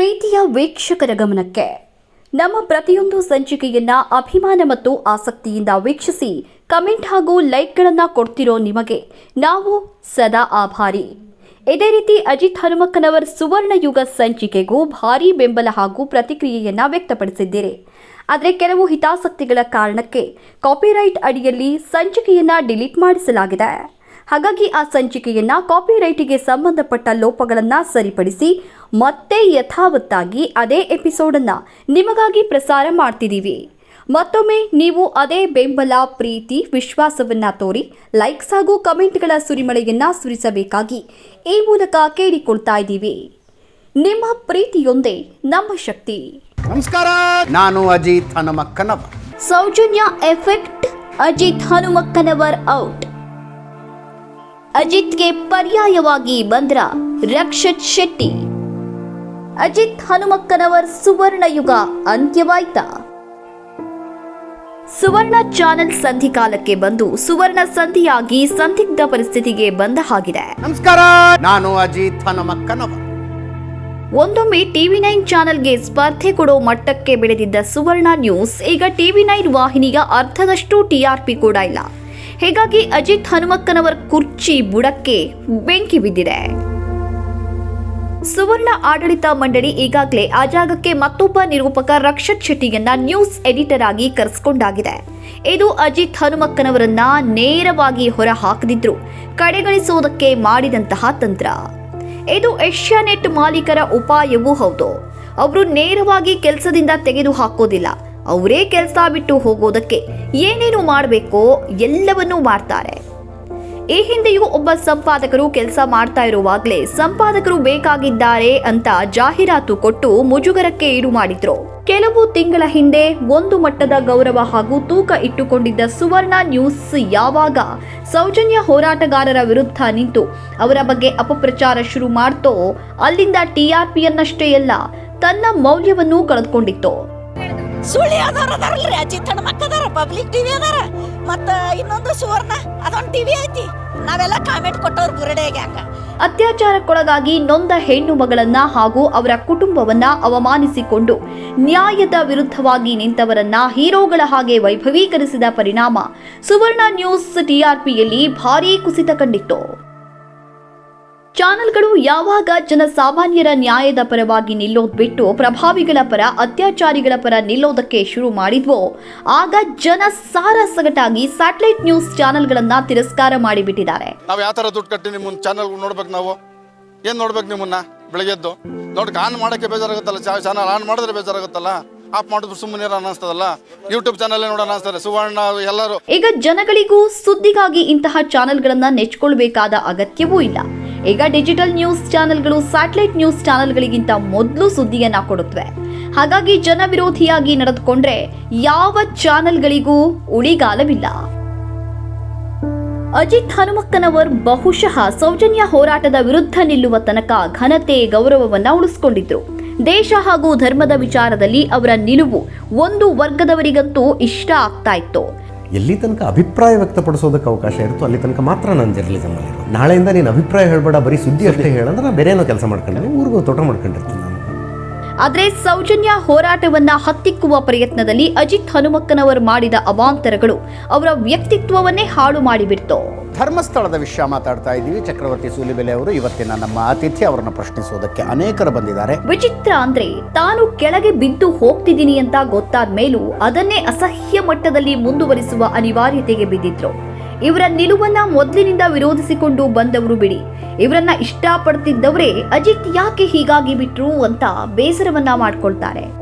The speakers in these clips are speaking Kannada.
ಪ್ರೀತಿಯ ವೀಕ್ಷಕರ ಗಮನಕ್ಕೆ. ನಮ್ಮ ಪ್ರತಿಯೊಂದು ಸಂಚಿಕೆಯನ್ನ ಅಭಿಮಾನ ಮತ್ತು ಆಸಕ್ತಿಯಿಂದ ವೀಕ್ಷಿಸಿ, ಕಮೆಂಟ್ ಹಾಗೂ ಲೈಕ್ಗಳನ್ನು ಕೊಡ್ತಿರೋ ನಿಮಗೆ ನಾವು ಸದಾ ಆಭಾರಿ. ಇದೇ ರೀತಿ ಅಜಿತ್ ಹನುಮಕ್ಕನವರ್ ಸುವರ್ಣಯುಗ ಸಂಚಿಕೆಗೂ ಭಾರೀ ಬೆಂಬಲ ಹಾಗೂ ಪ್ರತಿಕ್ರಿಯೆಯನ್ನ ವ್ಯಕ್ತಪಡಿಸಿದ್ದೀರಿ. ಆದರೆ ಕೆಲವು ಹಿತಾಸಕ್ತಿಗಳ ಕಾರಣಕ್ಕೆ ಕಾಪಿರೈಟ್ ಅಡಿಯಲ್ಲಿ ಸಂಚಿಕೆಯನ್ನ ಡಿಲೀಟ್ ಮಾಡಿಸಲಾಗಿದೆ. ಹಾಗಾಗಿ ಆ ಸಂಚಿಕೆಯನ್ನ ಕಾಪಿರೈಟಿಗೆ ಸಂಬಂಧಪಟ್ಟ ಲೋಪಗಳನ್ನ ಸರಿಪಡಿಸಿ ಮತ್ತೆ ಯಥಾವತ್ತಾಗಿ ಅದೇ ಎಪಿಸೋಡನ್ನು ನಿಮಗಾಗಿ ಪ್ರಸಾರ ಮಾಡ್ತಿದ್ದೀವಿ. ಮತ್ತೊಮ್ಮೆ ನೀವು ಅದೇ ಬೆಂಬಲ ಪ್ರೀತಿ ವಿಶ್ವಾಸವನ್ನ ತೋರಿ ಲೈಕ್ಸ್ ಹಾಗೂ ಕಮೆಂಟ್ಗಳ ಸುರಿಮಳೆಯನ್ನ ಸುರಿಸಬೇಕಾಗಿ ಈ ಮೂಲಕ ಕೇಳಿಕೊಳ್ತಾ ಇದ್ದೀವಿ. ನಿಮ್ಮ ಪ್ರೀತಿಯೊಂದೇ ನಮ್ಮ ಶಕ್ತಿ. ನಮಸ್ಕಾರ ನಾನು Ajit Hanumakkanavar. Soujanya effect Ajit Hanumakkanavar out. ಅಜಿತ್ಗೆ ಪರ್ಯಾಯವಾಗಿ ಬಂದ್ರ ರಕ್ಷತ್ ಶೆಟ್ಟಿ. ಅಜಿತ್ ಹನುಮಕ್ಕನವರ್ ಸುವರ್ಣ ಯುಗ ಅಂತ್ಯವಾಯ್ತ. ಸುವರ್ಣ ಚಾನೆಲ್ ಸಂಧಿಕಾಲಕ್ಕೆ ಬಂದು ಸುವರ್ಣ ಸಂಧಿಯಾಗಿ ಸಂದಿಗ್ಧ ಪರಿಸ್ಥಿತಿಗೆ ಬಂದ ಹಾಗಿದೆ. ನಮಸ್ಕಾರ ನಾನು ಅಜಿತ್ ಹನುಮಕ್ಕನವರ್. ಒಂದೊಮ್ಮೆ ಟಿವಿ ನೈನ್ ಚಾನೆಲ್ಗೆ ಸ್ಪರ್ಧೆ ಕೊಡೋ ಮಟ್ಟಕ್ಕೆ ಬೆಳೆದಿದ್ದ ಸುವರ್ಣ ನ್ಯೂಸ್ ಈಗ ಟಿವಿ ನೈನ್ ವಾಹಿನಿಯ ಅರ್ಧದಷ್ಟು ಟಿಆರ್ಪಿ ಕೂಡ ಇಲ್ಲ. ಹೀಗಾಗಿ ಅಜಿತ್ ಹನುಮಕ್ಕನವರ ಕುರ್ಚಿ ಬುಡಕ್ಕೆ ಬೆಂಕಿ ಬಿದ್ದಿದೆ. ಸುವರ್ಣ ಆಡಳಿತ ಮಂಡಳಿ ಈಗಾಗಲೇ ಆ ಜಾಗಕ್ಕೆ ಮತ್ತೊಬ್ಬ ನಿರೂಪಕ ರಕ್ಷತ್ ಶೆಟ್ಟಿಯನ್ನ ನ್ಯೂಸ್ ಎಡಿಟರ್ ಆಗಿ ಕರೆಸಿಕೊಂಡಾಗಿದೆ. ಇದು ಅಜಿತ್ ಹನುಮಕ್ಕನವರನ್ನ ನೇರವಾಗಿ ಹೊರ ಹಾಕದಿದ್ರು ಕಡೆಗಣಿಸುವುದಕ್ಕೆ ಮಾಡಿದಂತಹ ತಂತ್ರ. ಇದು ಏಷ್ಯಾನೆಟ್ ಮಾಲೀಕರ ಉಪಾಯವೂ ಹೌದು. ಅವರು ನೇರವಾಗಿ ಕೆಲಸದಿಂದ ತೆಗೆದು ಹಾಕೋದಿಲ್ಲ ಅವರೇ ಕೆಲಸ ಬಿಟ್ಟು ಹೋಗೋದಕ್ಕೆ ಏನೇನು ಮಾಡಬೇಕೋ ಎಲ್ಲವನ್ನೂ ಮಾಡ್ತಾರೆ. ಈ ಹಿಂದೆಯೂ ಒಬ್ಬ ಸಂಪಾದಕರು ಕೆಲಸ ಮಾಡ್ತಾ ಇರುವಾಗಲೇ ಸಂಪಾದಕರು ಬೇಕಾಗಿದ್ದಾರೆ ಅಂತ ಜಾಹೀರಾತು ಕೊಟ್ಟು ಮುಜುಗರಕ್ಕೆ ಈಡು ಮಾಡಿದ್ರು. ಕೆಲವು ತಿಂಗಳ ಹಿಂದೆ ಒಂದು ಮಟ್ಟದ ಗೌರವ ಹಾಗೂ ತೂಕ ಇಟ್ಟುಕೊಂಡಿದ್ದ ಸುವರ್ಣ ನ್ಯೂಸ್ ಯಾವಾಗ ಸೌಜನ್ಯ ಹೋರಾಟಗಾರರ ವಿರುದ್ಧ ನಿಂತು ಅವರ ಬಗ್ಗೆ ಅಪಪ್ರಚಾರ ಶುರು ಮಾಡ್ತೋ ಅಲ್ಲಿಂದ ಟಿಆರ್ಪಿಯನ್ನಷ್ಟೇ ಅಲ್ಲ ತನ್ನ ಮೌಲ್ಯವನ್ನು ಕಳೆದುಕೊಂಡಿತ್ತು. ಸುಳ್ಳಿ ಅದಾರ ಅದಾರಲ್ರಿ ಅಜ್ಜಿ ತಣ್ಣ ಮಕ್ಕದಾರ ಪಬ್ಲಿಕ್ ಟಿವಿ ಅದಾರ. ಮತ್ತ ಇನ್ನೊಂದು ಸುವರ್ಣ, ಅದೊಂದು ಟಿವಿ ಐತಿ. ನಾವೆಲ್ಲ ಕಾಮೆಂಟ್ ಕೊಟ್ಟವ್ರು ಬುರಡೆಗೆ ಹಂಗ ಅತ್ಯಾಚಾರಕ್ಕೊಳಗಾಗಿ ನೊಂದ ಹೆಣ್ಣು ಮಗಳನ್ನ ಹಾಗೂ ಅವರ ಕುಟುಂಬವನ್ನ ಅವಮಾನಿಸಿಕೊಂಡು ನ್ಯಾಯದ ವಿರುದ್ಧವಾಗಿ ನಿಂತವರನ್ನ ಹೀರೋಗಳ ಹಾಗೆ ವೈಭವೀಕರಿಸಿದ ಪರಿಣಾಮ ಸುವರ್ಣ ನ್ಯೂಸ್ ಟಿಆರ್ಪಿಯಲ್ಲಿ ಭಾರೀ ಕುಸಿತ ಕಂಡಿತ್ತು. ಚಾನೆಲ್ಗಳು ಯಾವಾಗ ಜನಸಾಮಾನ್ಯರ ನ್ಯಾಯದ ಪರವಾಗಿ ನಿಲ್ಲೋದ್ ಬಿಟ್ಟು ಪ್ರಭಾವಿಗಳ ಪರ ಅತ್ಯಾಚಾರಿಗಳ ಪರ ನಿಲ್ಲೋದಕ್ಕೆ ಶುರು ಮಾಡಿದ್ವೋ ಆಗ ಜನ ಸಾರ ಸಗಟಾಗಿ ಸ್ಯಾಟಲೈಟ್ ನ್ಯೂಸ್ ಚಾನೆಲ್ಗಳನ್ನ ತಿರಸ್ಕಾರ ಮಾಡಿಬಿಟ್ಟಿದ್ದಾರೆ. ನಾವು ಯಾವ ಥರ ದುಡ್ಡು ಕಟ್ಟಿ ನಿಮ್ಮ ಚಾನೆಲ್ ನೋಡ್ಬೇಕು ನಾವು? ಏನು ನೋಡ್ಬೇಕು ನಿಮ್ಮನ್ನ ಬೆಳಗ್ಗೆದ್ದು? ನೋಡಿ ಆನ್ ಮಾಡಕ್ಕೆ ಬೇಜಾರಾಗುತ್ತಲ್ಲ ಚಾನಲ್ ಆನ್ ಮಾಡಿದ್ರೆ ಬೇಜಾರಾಗುತ್ತಲ್ಲ? ಆಫ್ ಮಾಡಿದ್ರು ಸುಮ್ಮನೆ ಅನ್ನಿಸ್ತದಲ್ಲ ಯೂಟ್ಯೂಬ್ ಚಾನಲ್ ನೋಡೋಣ ಅನಿಸ್ತಾರೆ? ಸುವರ್ಣ ಎಲ್ಲರೂ. ಈಗ ಜನಗಳಿಗೂ ಸುದ್ದಿಗಾಗಿ ಇಂತಹ ಚಾನೆಲ್ಗಳನ್ನ ನೆಚ್ಕೊಳ್ಬೇಕಾದ ಅಗತ್ಯವೂ ಇಲ್ಲ. ಈಗ ಡಿಜಿಟಲ್ ನ್ಯೂಸ್ ಚಾನೆಲ್ಗಳು ಸ್ಯಾಟಲೈಟ್ ನ್ಯೂಸ್ ಚಾನೆಲ್ಗಳಿಗಿಂತ ಮೊದಲು ಸುದ್ದಿಯನ್ನ ಕೊಡುತ್ತವೆ. ಹಾಗಾಗಿ ಜನ ವಿರೋಧಿಯಾಗಿ ನಡೆದುಕೊಂಡ್ರೆ ಯಾವ ಚಾನೆಲ್ಗಳಿಗೂ ಉಳಿಗಾಲವಿಲ್ಲ. ಅಜಿತ್ ಹನುಮಕ್ಕನವರ್ ಬಹುಶಃ ಸೌಜನ್ಯ ಹೋರಾಟದ ವಿರುದ್ಧ ನಿಲ್ಲುವ ತನಕ ಘನತೆ ಗೌರವವನ್ನ ಉಳಿಸಿಕೊಂಡಿದ್ರು. ದೇಶ ಹಾಗೂ ಧರ್ಮದ ವಿಚಾರದಲ್ಲಿ ಅವರ ನಿಲುವು ಒಂದು ವರ್ಗದವರಿಗಂತೂ ಇಷ್ಟ ಆಗ್ತಾ ಇತ್ತು. ಎಲ್ಲಿ ತನಕ ಅಭಿಪ್ರಾಯ ವ್ಯಕ್ತಪಡಿಸೋದಕ್ಕೆ ಅವಕಾಶ ಇರುತ್ತೋ ಅಲ್ಲಿ ತನಕ ಮಾತ್ರ ನಾನು ಜರ್ನಲಿಸಮಲ್ಲಿ ನಾಳೆಯಿಂದ ನೀನು ಅಭಿಪ್ರಾಯ ಹೇಳ್ಬೇಡ ಬರೀ ಸುದ್ದಿ ಅಷ್ಟೇ ಹೇಳಂದ್ರೆ ನಾನು ಬೇರೆ ಏನೋ ಕೆಲಸ ಮಾಡ್ಕೊಂಡು ಊರಿಗೂ ತೋಟ ಮಾಡ್ಕೊಂಡಿರ್ತೀನಿ ನಾನು. ಆದರೆ ಸೌಜನ್ಯ ಹೋರಾಟವನ್ನ ಹತ್ತಿಕ್ಕುವ ಪ್ರಯತ್ನದಲ್ಲಿ ಅಜಿತ್ ಹನುಮಕ್ಕನವರು ಮಾಡಿದ ಅವಾಂತರಗಳು ಅವರ ವ್ಯಕ್ತಿತ್ವವನ್ನೇ ಹಾಳು ಮಾಡಿಬಿಡ್ತು. ಧರ್ಮಸ್ಥಳದ ವಿಷಯ ಮಾತಾಡ್ತಾ ಇದ್ದೀವಿ. ಚಕ್ರವರ್ತಿ ಸೂಲಿಬೆಲೆ ಅವರು ಇವತ್ತಿನ ನಮ್ಮ ಅತಿಥಿ ಅವರನ್ನು ಪ್ರಶ್ನಿಸೋದಕ್ಕೆ ಅನೇಕರು ಬಂದಿದ್ದಾರೆ. ವಿಚಿತ್ರ ಅಂದ್ರೆ ತಾನು ಕೆಳಗೆ ಬಿದ್ದು ಹೋಗ್ತಿದ್ದೀನಿ ಅಂತ ಗೊತ್ತಾದ ಮೇಲೂ ಅದನ್ನೇ ಅಸಹ್ಯ ಮಟ್ಟದಲ್ಲಿ ಮುಂದುವರಿಸುವ ಅನಿವಾರ್ಯತೆಗೆ ಬಿದ್ದಿದ್ರು. ಇವರ ನಿಲುವನ್ನ ಮೊದಲಿನಿಂದ ವಿರೋಧಿಸಿಕೊಂಡು ಬಂದವರು ಬಿಡಿ. ಇವರನ್ನ ಇಷ್ಟಪಡ್ತಿದ್ದವರೇ ಅಜಿತ್ ಯಾಕೆ ಹೀಗಾಗಿ ಬಿಟ್ರು ಅಂತ ಬೇಸರವನ್ನ ಮಾಡ್ಕೊಳ್ತಾರೆ.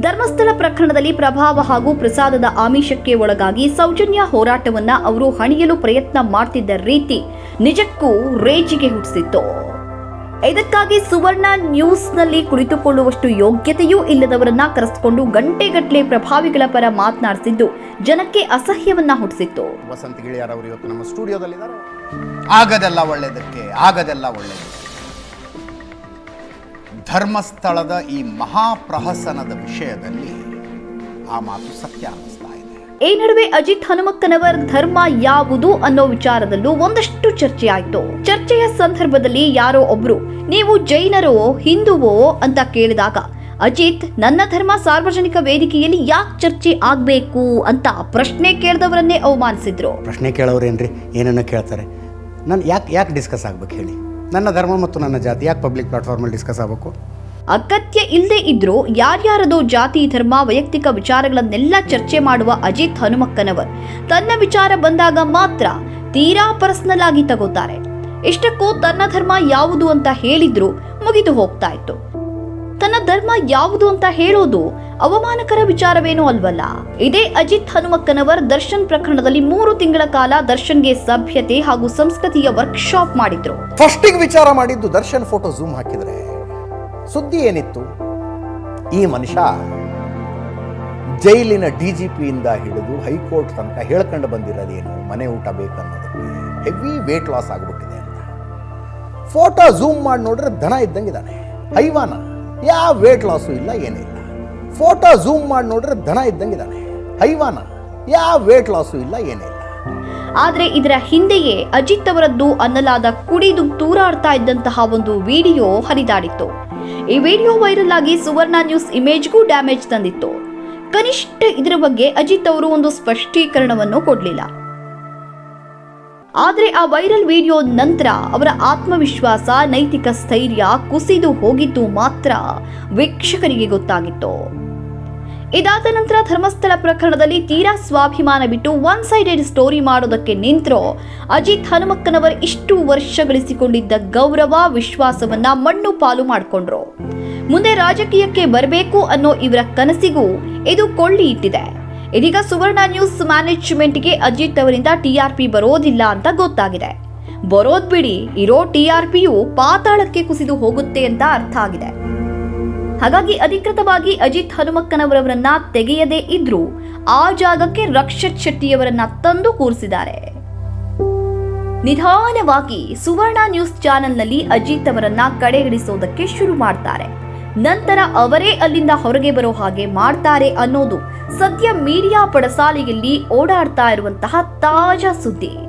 ಧರ್ಮಸ್ಥಳ ಪ್ರಕರಣದಲ್ಲಿ ಪ್ರಭಾವ ಹಾಗೂ ಪ್ರಸಾದದ ಆಮಿಷಕ್ಕೆ ಒಳಗಾಗಿ ಸೌಜನ್ಯ ಹೋರಾಟವನ್ನ ಅವರು ಹಣಿಯಲು ಪ್ರಯತ್ನ ಮಾಡ್ತಿದ್ದ ರೀತಿ ನಿಜಕ್ಕೂ ರೇಜಿಗೆ ಹುಟ್ಟಿಸಿತ್ತು. ಇದಕ್ಕಾಗಿ ಸುವರ್ಣ ನ್ಯೂಸ್ನಲ್ಲಿ ಕುಳಿತುಕೊಳ್ಳುವಷ್ಟು ಯೋಗ್ಯತೆಯೂ ಇಲ್ಲದವರನ್ನ ಕರೆಸಿಕೊಂಡು ಗಂಟೆಗಟ್ಟಲೆ ಪ್ರಭಾವಿಗಳ ಪರ ಮಾತನಾಡಿಸಿದ್ದು ಜನಕ್ಕೆ ಅಸಹ್ಯವನ್ನ ಹುಟ್ಟಿಸಿತ್ತು. ವಸಂತ ಗಿಳಿಯಾರ್ ಅವರು ಇವತ್ತು ನಮ್ಮ ಸ್ಟುಡಿಯೋದಲ್ಲಿದ್ದಾರೆ. ಆಗದೆಲ್ಲ ಒಳ್ಳೆಯದಕ್ಕೆ ಆಗದೆಲ್ಲ ಒಳ್ಳೆಯದಕ್ಕೆ ಧರ್ಮಸ್ಥಳದ ಈ ಮಹಾಪ್ರಹಸನದ ವಿಷಯದಲ್ಲಿ ಆ ಮಾತು ಸತ್ಯ ಅನ್ನಿಸ್ತಾ ಇದೆ. ಈ ನಡುವೆ ಅಜಿತ್ ಹನುಮಕ್ಕನವರ್ ಧರ್ಮ ಯಾವುದು ಅನ್ನೋ ವಿಚಾರದಲ್ಲೂ ಒಂದಷ್ಟು ಚರ್ಚೆ ಆಯ್ತು ಚರ್ಚೆಯ ಸಂದರ್ಭದಲ್ಲಿ ಯಾರೋ ಒಬ್ರು ನೀವು ಜೈನರೋ ಹಿಂದುವೋ? ಅಂತ ಕೇಳಿದಾಗ ಅಜಿತ್ ನನ್ನ ಧರ್ಮ ಸಾರ್ವಜನಿಕ ವೇದಿಕೆಯಲ್ಲಿ ಯಾಕೆ ಚರ್ಚೆ ಆಗ್ಬೇಕು? ಅಂತ ಪ್ರಶ್ನೆ ಕೇಳಿದವರನ್ನೇ ಅವಮಾನಿಸಿದ್ರು. ಪ್ರಶ್ನೆ ಕೇಳೋರೇನ್ರಿ? ಏನನ್ನ ಕೇಳ್ತಾರೆ? ನಾನು ಯಾಕೆ ಯಾಕೆ ಡಿಸ್ಕಸ್ ಆಗ್ಬೇಕು ಹೇಳಿ? ನನ್ನ ಧರ್ಮ ಮತ್ತು ನನ್ನ ಜಾತಿ, ಯಾಕೆ ಪಬ್ಲಿಕ್ ಪ್ಲಾಟ್ಫಾರ್ಮಲ್ಲಿ ಡಿಸ್ಕಸ್ ಆಗಬೇಕು? ಅಗತ್ಯ ಇಲ್ಲದೆ ಇದ್ರೂ ಯಾರ್ಯಾರದೋ ಜಾತಿ, ಧರ್ಮ, ವೈಯಕ್ತಿಕ ವಿಚಾರಗಳನ್ನೆಲ್ಲ ಚರ್ಚೆ ಮಾಡುವ ಅಜಿತ್ ಹನುಮಕ್ಕನವರ್. ತನ್ನ ವಿಚಾರ ಬಂದಾಗ ಮಾತ್ರ ತೀರಾ ಪರ್ಸನಲ್ ಆಗಿ ತಗೋತಾರೆ. ಇಷ್ಟಕ್ಕೂ ತನ್ನ ಧರ್ಮ ಯಾವುದು ಅಂತ ಹೇಳಿದ್ರು ಮುಗಿದು ಹೋಗ್ತಾ ಇತ್ತು. ತನ್ನ ಧರ್ಮ ಯಾವುದು ಅಂತ ಹೇಳೋದು ಅವಮಾನಕರ ವಿಚಾರವೇನೂ ಅಲ್ವಲ್ಲ. ಇದೇ ಅಜಿತ್ ಹನುಮಕ್ಕನವರ್ ದರ್ಶನ್ ಪ್ರಕರಣದಲ್ಲಿ ಮೂರು ತಿಂಗಳ ಕಾಲ ದರ್ಶನ್ಗೆ ಸಭ್ಯತೆ ಹಾಗೂ ಸಂಸ್ಕೃತಿಯ ವರ್ಕ್ಶಾಪ್ ಮಾಡಿದ್ರು. ಫಸ್ಟಿಗೆ ವಿಚಾರ ಮಾಡಿದ್ದು ದರ್ಶನ್ ಫೋಟೋ ಝೂಮ್ ಹಾಕಿದ್ರೆ. ಸುದ್ದಿ ಏನಿತ್ತು? ಈ ಮನುಷ್ಯ ಜೈಲಿನ ಡಿ ಜಿ ಪಿಯಿಂದ ಹಿಡಿದು ಹೈಕೋರ್ಟ್ ತನಕ ಹೇಳ್ಕೊಂಡು ಬಂದಿರೋದೇನು ಮನೆ ಊಟ ಬೇಕನ್ನೋದಕ್ಕೆ ಹೆವಿ ವೇಟ್ ಲಾಸ್ ಆಗಿಬಿಟ್ಟಿದೆ ಅಂತ. ಫೋಟೋ ಝೂಮ್ ಮಾಡಿ ನೋಡಿದ್ರೆ ದನ ಇದ್ದಂಗಿದ್ದಾನೆ ಹೈವಾನ. ಯಾವ ವೇಟ್ ಲಾಸು ಇಲ್ಲ, ಏನಿಲ್ಲ. ಫೋಟೋ ಝೂಮ್ ಮಾಡಿ ನೋಡಿದ್ರೆ ದನ ಇದ್ದಂಗಿದ್ದಾನೆ ಹೈವಾನ. ಯಾವ ವೇಟ್ ಲಾಸು ಇಲ್ಲ, ಏನಿಲ್ಲ. ಆದರೆ ಇದರ ಹಿಂದೆಯೇ ಅಜಿತ್ ಅವರದ್ದು ಅನ್ನಲಾದ ಕುಡಿದು ತೂರಾಡ್ತಾ ಇದ್ದಂತಹ ಒಂದು ವಿಡಿಯೋ ಹರಿದಾಡಿತ್ತು. ಈ ವಿಡಿಯೋ ವೈರಲ್ ಆಗಿ ಸುವರ್ಣ ನ್ಯೂಸ್ ಇಮೇಜ್ಗೂ ಡ್ಯಾಮೇಜ್ ತಂದಿತ್ತು. ಕನಿಷ್ಠ ಇದರ ಬಗ್ಗೆ ಅಜಿತ್ ಅವರು ಒಂದು ಸ್ಪಷ್ಟೀಕರಣವನ್ನು ಕೊಡಲಿಲ್ಲ. ಆದರೆ ಆ ವೈರಲ್ ವಿಡಿಯೋ ನಂತರ ಅವರ ಆತ್ಮವಿಶ್ವಾಸ, ನೈತಿಕ ಸ್ಥೈರ್ಯ ಕುಸಿದು ಹೋಗಿದ್ದು ಮಾತ್ರ ವೀಕ್ಷಕರಿಗೆ ಗೊತ್ತಾಗಿತ್ತು. ಇದಾದ ನಂತರ ಧರ್ಮಸ್ಥಳ ಪ್ರಕರಣದಲ್ಲಿ ತೀರಾ ಸ್ವಾಭಿಮಾನ ಬಿಟ್ಟು ಒನ್ ಸೈಡೆಡ್ ಸ್ಟೋರಿ ಮಾಡೋದಕ್ಕೆ ನಿಂತ್ರೋ, ಅಜಿತ್ ಹನುಮಕ್ಕನವರ್ ಇಷ್ಟು ವರ್ಷ ಗಳಿಸಿಕೊಂಡಿದ್ದ ಗೌರವ, ವಿಶ್ವಾಸವನ್ನ ಮಣ್ಣು ಪಾಲು ಮಾಡಿಕೊಂಡ್ರು. ಮುಂದೆ ರಾಜಕೀಯಕ್ಕೆ ಬರಬೇಕು ಅನ್ನೋ ಇವರ ಕನಸಿಗೂ ಇದು ಕೊಳ್ಳಿ ಇಟ್ಟಿದೆ. ಇದೀಗ ಸುವರ್ಣ ನ್ಯೂಸ್ ಮ್ಯಾನೇಜ್ಮೆಂಟ್ಗೆ ಅಜಿತ್ ಅವರಿಂದ ಟಿಆರ್ಪಿ ಬರೋದಿಲ್ಲ ಅಂತ ಗೊತ್ತಾಗಿದೆ. ಬರೋದ್ ಬಿಡಿ, ಇರೋ ಟಿಆರ್ಪಿಯು ಪಾತಾಳಕ್ಕೆ ಕುಸಿದು ಹೋಗುತ್ತೆ ಅಂತ ಅರ್ಥ ಆಗಿದೆ. ಹಾಗಾಗಿ ಅಧಿಕೃತವಾಗಿ ಅಜಿತ್ ಹನುಮಕ್ಕನವರವರನ್ನ ತೆಗೆಯದೇ ಇದ್ರೂ ಆ ಜಾಗಕ್ಕೆ ರಕ್ಷತ್ ಶೆಟ್ಟಿಯವರನ್ನ ತಂದು ಕೂರಿಸಿದ್ದಾರೆ. ನಿಧಾನವಾಗಿ ಸುವರ್ಣ ನ್ಯೂಸ್ ಚಾನೆಲ್ನಲ್ಲಿ ಅಜಿತ್ ಅವರನ್ನ ಕಡೆಗಣಿಸೋದಕ್ಕೆ ಶುರು ಮಾಡ್ತಾರೆ. ನಂತರ ಅವರೇ ಅಲ್ಲಿಂದ ಹೊರಗೆ ಬರೋ ಹಾಗೆ ಮಾಡ್ತಾರೆ ಅನ್ನೋದು ಸದ್ಯ ಮೀಡಿಯಾ ಪಡಸಾಲೆಯಲ್ಲಿ ಓಡಾಡ್ತಾ ಇರುವಂತಹ ತಾಜಾ ಸುದ್ದಿ.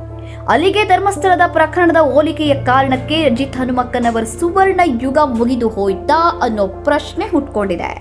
ಅಲ್ಲಿಗೆ ಧರ್ಮಸ್ಥಳದ ಪ್ರಕರಣದ ಹೋಲಿಕೆಯ ಕಾರಣಕ್ಕೆ ಅಜಿತ್ ಹನುಮಕ್ಕನವರ ಸುವರ್ಣ ಯುಗ ಮುಗಿದು ಹೋಯ್ತಾ ಅನ್ನೋ ಪ್ರಶ್ನೆ ಹುಟ್ಕೊಂಡಿದೆ.